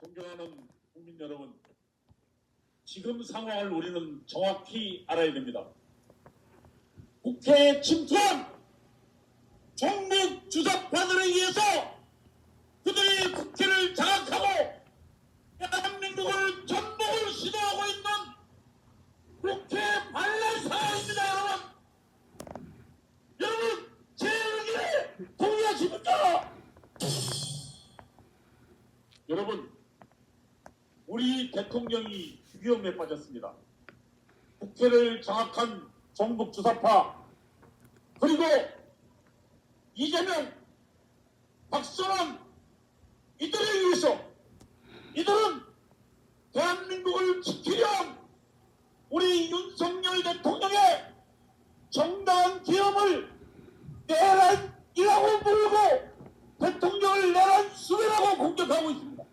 존경하는 국민 여러분, 지금 상황을 우리는 정확히 알아야 됩니다. 국회에 침투한 종북 주사파들에 의해서 우리 대통령이 위험에 빠졌습니다. 국회를 장악한 정북 주사파 그리고 이재명, 박선원 이들에 의해서 이들은 대한민국을 지키려는 우리 윤석열 대통령의 정당한 기업을 내란이라고 부르고 대통령을 내란 수배라고 공격하고 있습니다.